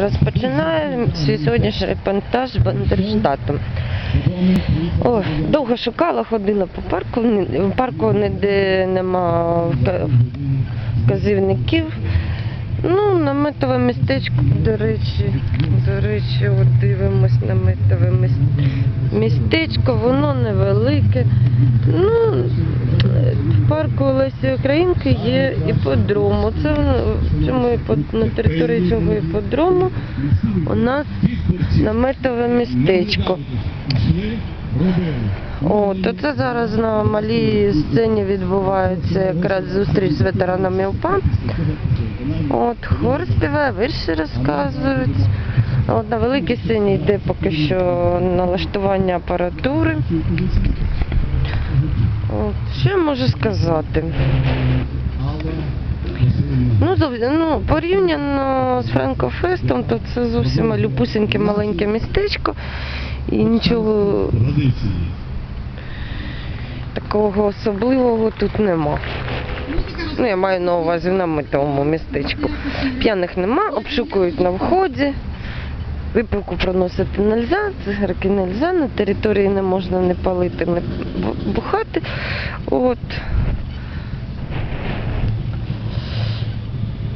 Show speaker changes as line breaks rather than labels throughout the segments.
Розпочинаю свій сьогоднішній репортаж Бандерштатом. Ой, довго шукала, ходила по парку. В парку ніде нема вказівників. Ну, наметове містечко, до речі, до речі, от дивимось наметове міс- містечко, воно невелике. Ну, парку Українки є іподром. Це в цьому на території цього іподрому у нас наметове містечко. О, це зараз на малій сцені відбувається якраз зустріч з ветеранами УПА. От, хор співає, вірші розказують. От на великій сцені йде поки що налаштування апаратури. Можу сказати? Ну, ну, порівняно з Франкофестом, то це зовсім малюпусеньке маленьке містечко. І нічого такого особливого тут нема. Ну, я маю на увазі в наметовому містечку. П'яних нема, обшукують на вході. Випивку проносити не можна, цигарки не на території не можна не палити, не бухати. От.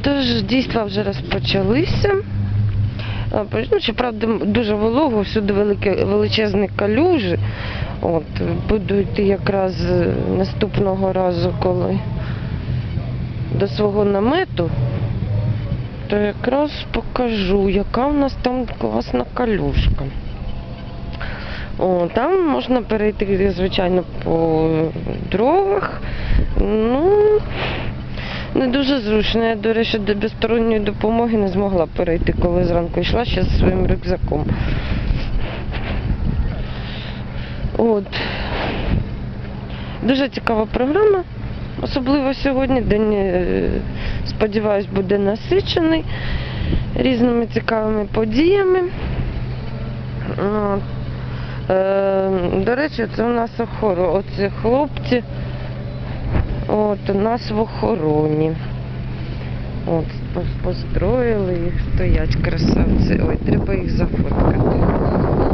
Тож дійства вже розпочалися. Ну, щоправда, дуже волого, всюди великі, величезні калюжі. От, буду йти якраз е, наступного разу, коли до свого намету, то якраз покажу, яка в нас там класна калюшка. О, там можна перейти, звичайно, по дровах. Ну, не дуже зручно. Я, до речі, до безсторонньої допомоги не змогла перейти, коли зранку йшла ще зі своїм рюкзаком. От. Дуже цікава програма. Особливо сьогодні день, е, сподіваюсь, буде насичений різними цікавими подіями. От. Е, До речі, це у нас охорона. Оці хлопці. От у нас в охороні. От, построїли їх, стоять красавці. Ой, треба їх зафоткати.